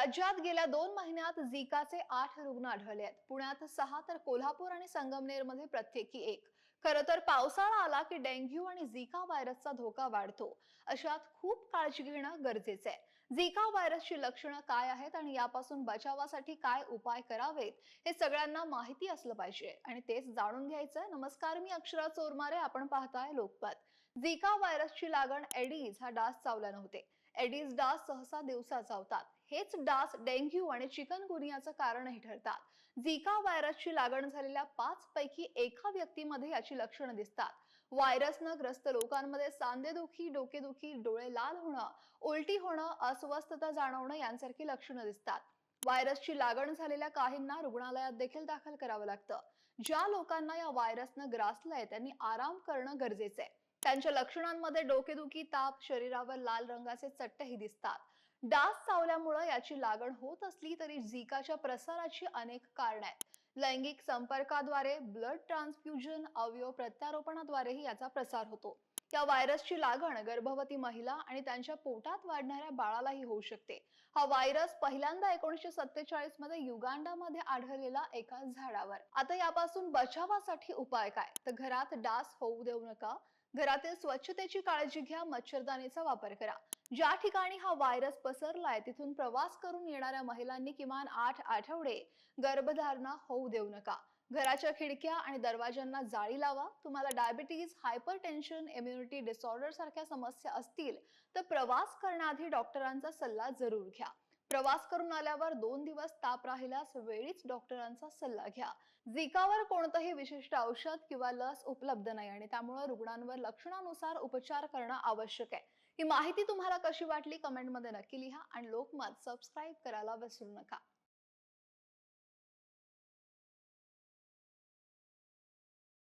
राज्यात गेल्या दोन महिन्यात झिकाचे आठ रुग्ण आढळले आहेत. पुण्यात सहा तर कोल्हापूर आणि संगमनेरमध्ये प्रत्येकी एक. खरं तर पावसाळा आला की डेंग्यू आणि झिका व्हायरसचा धोका वाढतो. अशात खूप काळजी घेणं गरजेचं आहे. झिका व्हायरसची लक्षणं काय आहेत आणि यापासून बचावासाठी काय उपाय करावेत हे सगळ्यांना माहिती असलं पाहिजे. आणि तेच जाणून घ्यायचं. नमस्कार मी अक्षरा चोरमारे. आपण पाहताय लोकपात. झिका व्हायरसची लागण एडीज हा डास चावल्यानं होते. एडीज डास सहसा दिवसा चावतात हेच डास डेंग्यू आणि चिकनगुनियाचं कारणही ठरतात. झिका व्हायरसची लागण झालेल्या पाच पैकी एका व्यक्तीमध्ये याची लक्षणं दिसतात. व्हायरसनं ग्रस्त लोकांमध्ये सांधेदुखी डोकेदुखी डोळे लाल होणं उलटी होणं अस्वस्थता जाणवणं यांसारखी लक्षणं दिसतात. व्हायरसची लागण झालेल्या काहींना रुग्णालयात देखील दाखल करावं लागतं. ज्या लोकांना या व्हायरसनं ग्रासलंय त्यांनी आराम करणं गरजेचं आहे त्यांच्या लक्षणांमध्ये डोकेदुखी ताप शरीरावर लाल रंगाचे चट्टही दिसतात. डास चावल्यामुळे याची लागण होत असली तरी झिकाच्या प्रसाराची अनेक कारणं आहेत. लैंगिक संपर्काद्वारे ब्लड ट्रान्सफ्युजन अवयव प्रत्यारोपणाद्वारेही याचा प्रसार होतो. या व्हायरसची लागण गर्भवती महिला आणि त्यांच्या पोटात वाढणाऱ्या बाळालाही होऊ शकते. हा व्हायरस पहिल्यांदा एकोणीशे सत्तेचाळीसमध्ये युगांडामध्ये आढळलेला एका झाडावर. आता यापासून बचावासाठी उपाय काय? तर घरात डास होऊ देऊ नका. घरातील स्वच्छतेची काळजी घ्या. मच्छरदाणीचा वापर करा. ज्या ठिकाणी हा व्हायरस पसरलाय तिथून प्रवास करून येणाऱ्या महिलांनी किमान आठ आठवडे गर्भधारणा होऊ देऊ नका. घराच्या खिडक्या आणि दरवाजांना जाळी लावा. तुम्हाला diabetes hypertension immunity disorder सारख्या समस्या असतील तर प्रवास करण्याआधी डॉक्टरांचा सल्ला जरूर घ्या. प्रवास करून आल्यावर दोन दिवस ताप राहिल्यास वेळीच डॉक्टरांचा सल्ला घ्या. झिकावर कोणतंही विशिष्ट औषध किंवा लस उपलब्ध नाही आणि त्यामुळे रुग्णांवर लक्षणानुसार उपचार करणं आवश्यक आहे. ही माहिती तुम्हाला कशी वाटली कमेंटमध्ये नक्की लिहा आणि लोकमत सबस्क्राईब करायला विसरू नका.